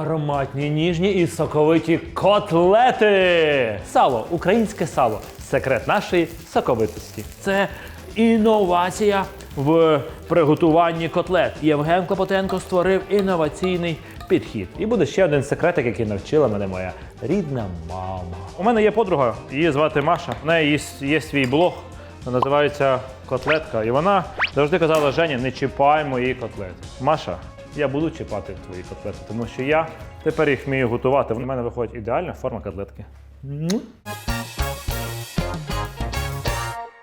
ароматні, ніжні і соковиті котлети. Сало, українське сало. Секрет нашої соковитості. Це інновація в приготуванні котлет. Євген Клопотенко створив інноваційний підхід. І буде ще один секретик, який навчила мене моя рідна мама. У мене є подруга, її звати Маша. У неї є, свій блог, називається Котлетка. І вона завжди казала: Женя, не чіпай мої котлети. Маша, я буду чіпати твої котлети, тому що я тепер їх вмію готувати. В мене виходить ідеальна форма котлетки.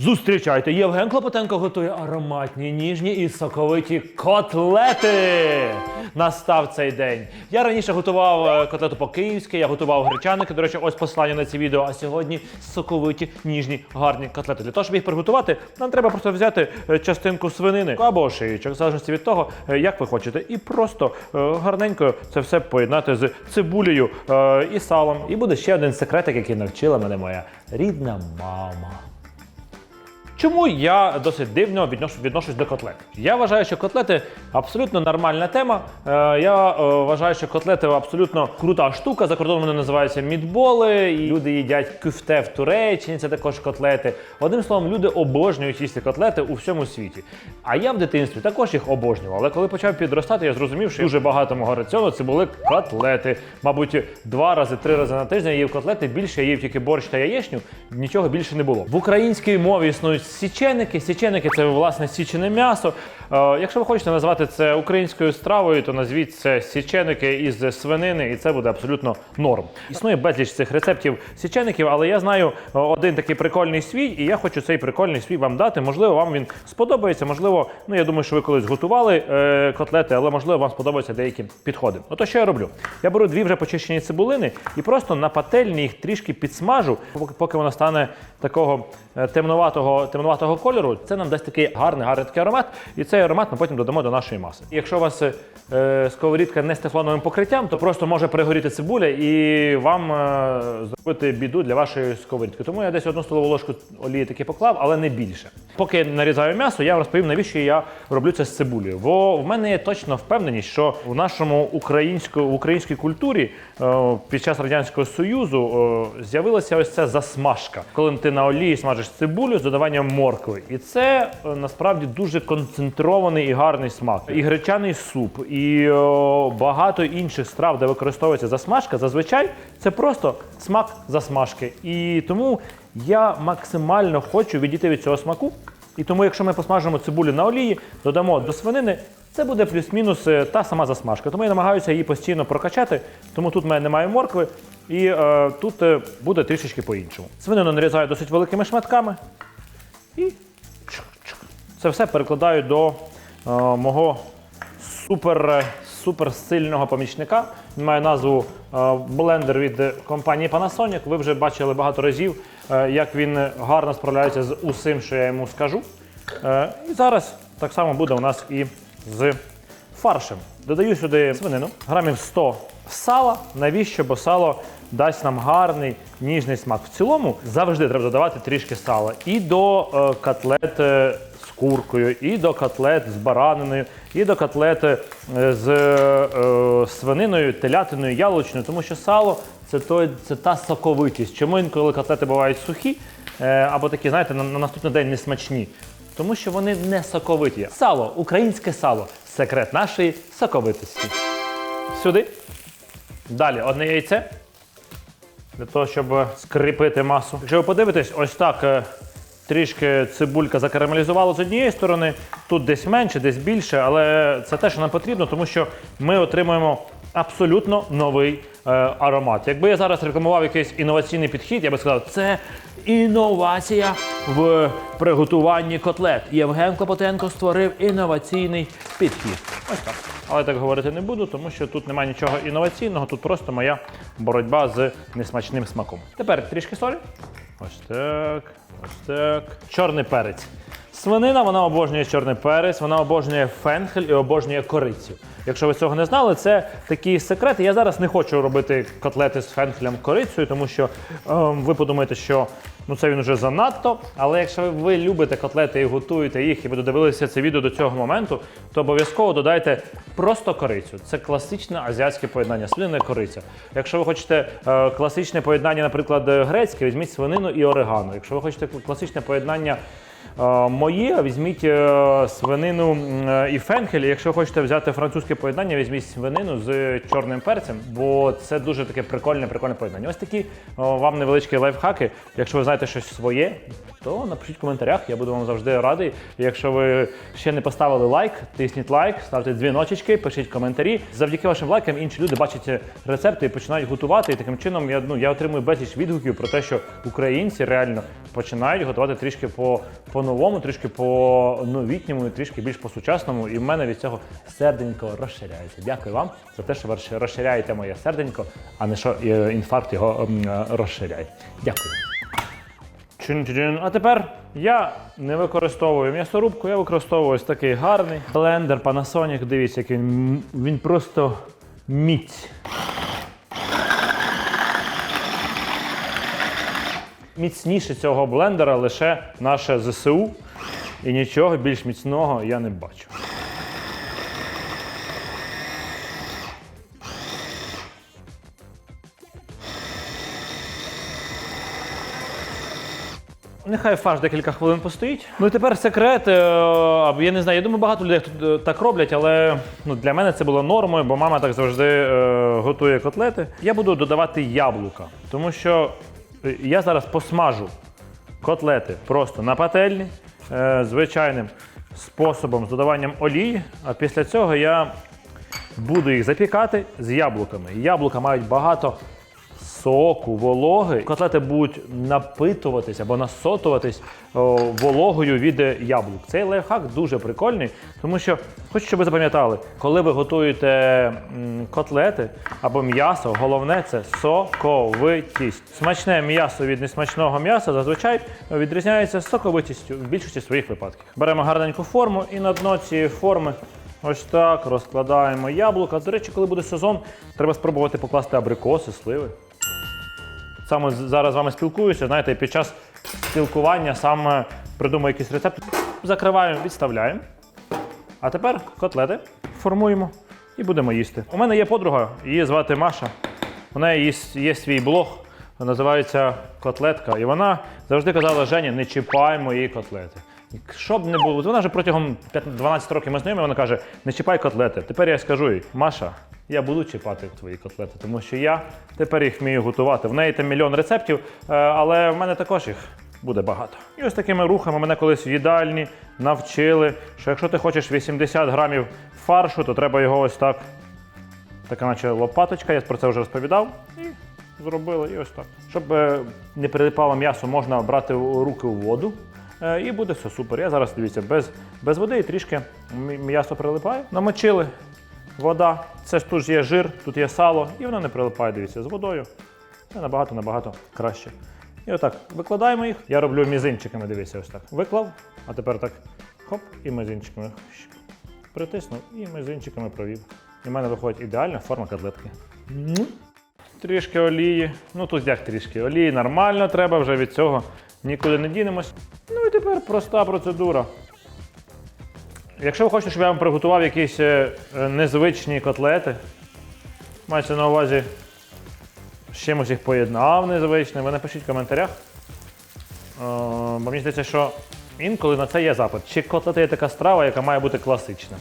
Зустрічайте, Євген Клопотенко готує ароматні, ніжні і соковиті котлети. Настав цей день. Я раніше готував е, котлету по-київськи, я готував гречаники. До речі, ось послання на це відео. А сьогодні соковиті, ніжні, гарні котлети. Для того, щоб їх приготувати, нам треба просто взяти е, частинку свинини або шиючок, в залежності від того, е, як ви хочете. І просто гарненько це все поєднати з цибулею і салом. І буде ще один секретик, який навчила мене моя рідна мама. Чому я досить дивно відношу, відношусь до котлет? Я вважаю, що котлети абсолютно нормальна тема. Е, я е, вважаю, що котлети абсолютно крута штука. За кордоном вони називаються мідболи. І люди їдять кюфте в Туреччині, це також котлети. Одним словом, люди обожнюють їсти котлети у всьому світі. А я в дитинстві також їх обожнював. Але коли почав підростати, я зрозумів, що дуже багато мого раціону це були котлети. Мабуть, два рази, три рази на тиждень я їв котлети. Більше я їв тільки борщ та яєчню. Нічого більше не було. В українській мові існують січеники. Січеники це власне січене м'ясо. Е, якщо ви хочете назвати це українською стравою, то назвіть це січеники із свинини, і це буде абсолютно норм. Існує безліч цих рецептів січеників, але я знаю е, один такий прикольний свій, і я хочу цей прикольний свій вам дати. Можливо, вам він сподобається. Можливо, ну я думаю, що ви колись готували е, котлети, але можливо вам сподобаються деякі підходи. Ото що я роблю? Я беру дві вже почищені цибулини і просто на пательні їх трішки підсмажу, поки- вона стане такого темноватого, темноватого кольору. Це нам дасть такий гарний, гарний такий аромат, і цей аромат ми потім додамо до нашої маси. Якщо у вас е, сковорідка не з тефлоновим покриттям, то просто може пригоріти цибуля і вам е, зробити біду для вашої сковорідки. Тому я десь одну столову ложку олії таки поклав, але не більше. Поки нарізаю м'ясо, я розповім, навіщо я роблю це з цибулею. Бо в мене є точно впевненість, що в нашому українсько, українській культурі е, під час радянського союзу е, з'явилася ось ця засмажка, коли ти на олії смажиш цибулю з додаванням моркви. І це е, насправді дуже концентрований і гарний смак. І гречаний суп, і багато інших страв, де використовується засмажка, зазвичай це просто смак засмажки. І тому я максимально хочу відійти від цього смаку. І тому, якщо ми посмажимо цибулю на олії, додамо до свинини, це буде плюс-мінус е, та сама засмажка. Тому я намагаюся її постійно прокачати, тому тут в мене немає моркви, і е, тут е, буде трішечки по-іншому. Свинину нарізаю досить великими шматками. І це все перекладаю до е, мого супер, е, супер сильного помічника. Він має назву е, блендер від компанії Panasonic. Ви вже бачили багато разів, е, як він гарно справляється з усім, що я йому скажу. Е, і зараз так само буде у нас і з фаршем. Додаю сюди свинину, грамів 100 сала. Навіщо? Бо сало дасть нам гарний ніжний смак. В цілому завжди треба додавати трішки сала. І до котлет куркою, і до котлет з бараниною, і до котлет е, з е, свининою, телятиною, яловичною, тому що сало це, той, це та соковитість. Чому інколи котлети бувають сухі, е, або такі, знаєте, на, на наступний день не смачні? Тому що вони не соковиті. Сало, українське сало секрет нашої соковитості. Сюди. Далі одне яйце. Для того, щоб скріпити масу. Якщо ви подивитесь, ось так е, трішки цибулька закарамелізувала з однієї сторони, тут десь менше, десь більше, але це те, що нам потрібно, тому що ми отримуємо абсолютно новий е, аромат. Якби я зараз рекламував якийсь інноваційний підхід, я би сказав, це інновація в приготуванні котлет. Євген Клопотенко створив інноваційний підхід. Ось так. Але так говорити не буду, тому що тут немає нічого інноваційного, тут просто моя боротьба з несмачним смаком. Тепер трішки солі. Ось так, ось так. Чорний перець. Свинина, вона обожнює чорний перець, вона обожнює фенхель і обожнює корицю. Якщо ви цього не знали, це такі секрети. Я зараз не хочу робити котлети з фенхелем корицею, тому що е, ви подумаєте, що ну це він уже занадто. Але якщо ви, любите котлети і готуєте їх, і ви додивилися це відео до цього моменту, то обов'язково додайте просто корицю. Це класичне азіатське поєднання свинина і кориця. Якщо ви хочете е, класичне поєднання, наприклад, грецьке, візьміть свинину і орегано. Якщо ви хочете класичне поєднання Е, Моє візьміть е, свинину е, і фенхель. Якщо хочете взяти французьке поєднання, візьміть свинину з чорним перцем, бо це дуже таке прикольне, прикольне поєднання. Ось такі вам невеличкі лайфхаки. Якщо ви знаєте щось своє, то напишіть в коментарях. Я буду вам завжди радий. Якщо ви ще не поставили лайк, тисніть лайк, ставте дзвіночечки, пишіть коментарі. Завдяки вашим лайкам інші люди бачать рецепти і починають готувати. І таким чином я ну я отримую безліч відгуків про те, що українці реально починають готувати трішки по, по-новому, трішки по новітньому, і трішки більш по-сучасному. І в мене від цього серденько розширяється. Дякую вам за те, що ви розширяєте моє серденько, а не що е, інфаркт його е, розширяє. Дякую. А тепер я не використовую м'ясорубку, я використовую ось такий гарний блендер Panasonic. Дивіться, який він, він просто міць. Міцніше цього блендера лише наше ЗСУ. І нічого більш міцного я не бачу. Нехай фарш декілька хвилин постоїть. Ну і тепер секрет. е, або Я не знаю, я думаю, багато людей тут е, так роблять, але ну, для мене це було нормою, бо мама так завжди е, готує котлети. Я буду додавати яблука, тому що я зараз посмажу котлети просто на пательні е, звичайним способом з додаванням олії. А після цього я буду їх запікати з яблуками. Яблука мають багато соку, вологи. Котлети будуть напитуватись або насотуватись о, вологою від яблук. Цей лайфхак дуже прикольний, тому що хочу, щоб ви запам'ятали, коли ви готуєте котлети або м'ясо, головне це соковитість. Смачне м'ясо від несмачного м'яса зазвичай відрізняється соковитістю в більшості своїх випадків. Беремо гарненьку форму і на дно цієї форми Ось так розкладаємо яблука. До речі, коли буде сезон, треба спробувати покласти абрикоси, сливи. Саме зараз з вами спілкуюся, знаєте, під час спілкування саме придумаю якийсь рецепт. Закриваємо, відставляємо. А тепер котлети формуємо і будемо їсти. У мене є подруга, її звати Маша. У неї є, є свій блог, називається Котлетка. І вона завжди казала: Женя, не чіпай мої котлети. Що б не було, вона вже протягом 12 років ми знайомі, вона каже, не чіпай котлети. Тепер я скажу їй, Маша, я буду чіпати твої котлети, тому що я тепер їх вмію готувати. В неї там мільйон рецептів, е, але в мене також їх буде багато. І ось такими рухами мене колись в їдальні навчили, що якщо ти хочеш 80 грамів фаршу, то треба його ось так. Така наче лопаточка, я про це вже розповідав. І зробили, і ось так. Щоб е, не прилипало м'ясо, можна брати руки у воду. е, І буде все супер. Я зараз дивіться, без, без води і трішки м'ясо прилипає. Намочили вода. Це ж тут є жир, тут є сало, і воно не прилипає, дивіться, з водою. Це набагато-набагато краще. І отак викладаємо їх. Я роблю мізинчиками, дивіться, ось так. Виклав, а тепер так хоп, і мізинчиками. Притиснув і мізинчиками провів. І в мене виходить ідеальна форма котлетки. Трішки олії. Ну тут як трішки. Олії нормально треба, вже від цього нікуди не дінемось. Ну і тепер проста процедура. Якщо ви хочете, щоб я вам приготував якісь е, е, незвичні котлети, мається на увазі з чимось їх поєднав незвичне, ви напишіть в коментарях. Е, бо мені здається, що інколи на це є запит. Чи котлета є така страва, яка має бути класична?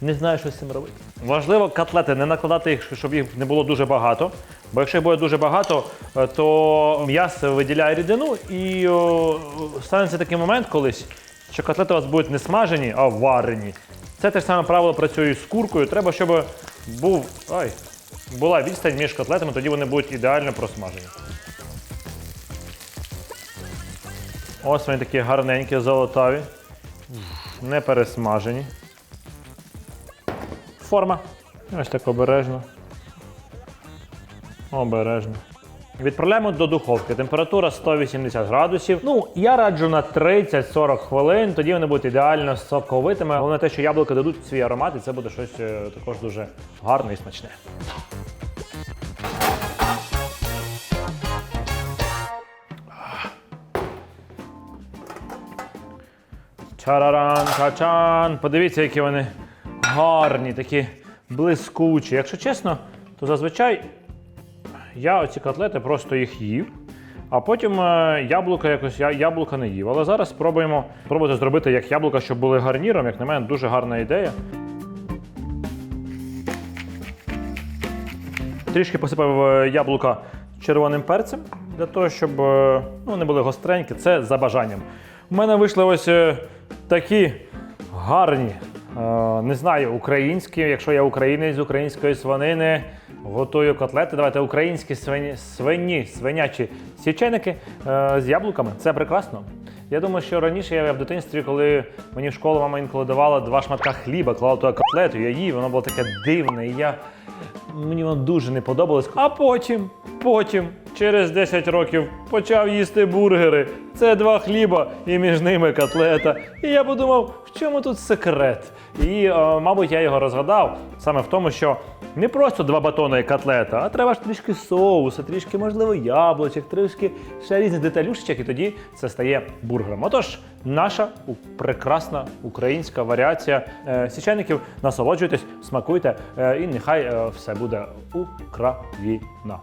Не знаю, що з цим робити. Важливо котлети не накладати їх, щоб їх не було дуже багато. Бо якщо їх буде дуже багато, то м'ясо виділяє рідину і станеться такий момент колись, що котлети у вас будуть не смажені, а варені. Це те ж саме правило працює з куркою. Треба, щоб був, ай, була відстань між котлетами, тоді вони будуть ідеально просмажені. Ось вони такі гарненькі, золотаві, не пересмажені. Форма. Ось так обережно. Обережно. Відправляємо до духовки. Температура 180 градусів. Ну, я раджу на 30-40 хвилин. Тоді вони будуть ідеально соковитими. Головне те, що яблука дадуть свій аромат, і це буде щось е, також дуже гарне і смачне. Чараран, качан. Подивіться, які вони гарні, такі блискучі. Якщо чесно, то зазвичай я оці котлети просто їх їв, а потім е, яблука якось я яблука не їв. Але зараз спробуємо спробувати зробити як яблука, щоб були гарніром. Як на мене, дуже гарна ідея. Трішки посипав е, яблука червоним перцем для того, щоб е, ну, вони були гостренькі. Це за бажанням. У мене вийшли ось такі гарні, не знаю, українські. Якщо я українець з української свинини, готую котлети. Давайте українські свині, свині свинячі січейники е, з яблуками. Це прекрасно. Я думаю, що раніше я в дитинстві, коли мені в школу мама інколи давала два шматка хліба, клала туди котлету, я їв, воно було таке дивне. І я мені воно дуже не подобалось. А потім, потім, через 10 років, почав їсти бургери. Це два хліба і між ними котлета. І я подумав, в чому тут секрет? І, е, мабуть, я його розгадав саме в тому, що не просто два батони і котлета, а треба ж трішки соусу, трішки, можливо, яблучок, трішки ще різних деталюшечок, і тоді це стає бургером. Отож, наша прекрасна українська варіація е, січайників. Насолоджуйтесь, смакуйте, е, і нехай е, все буде Україна.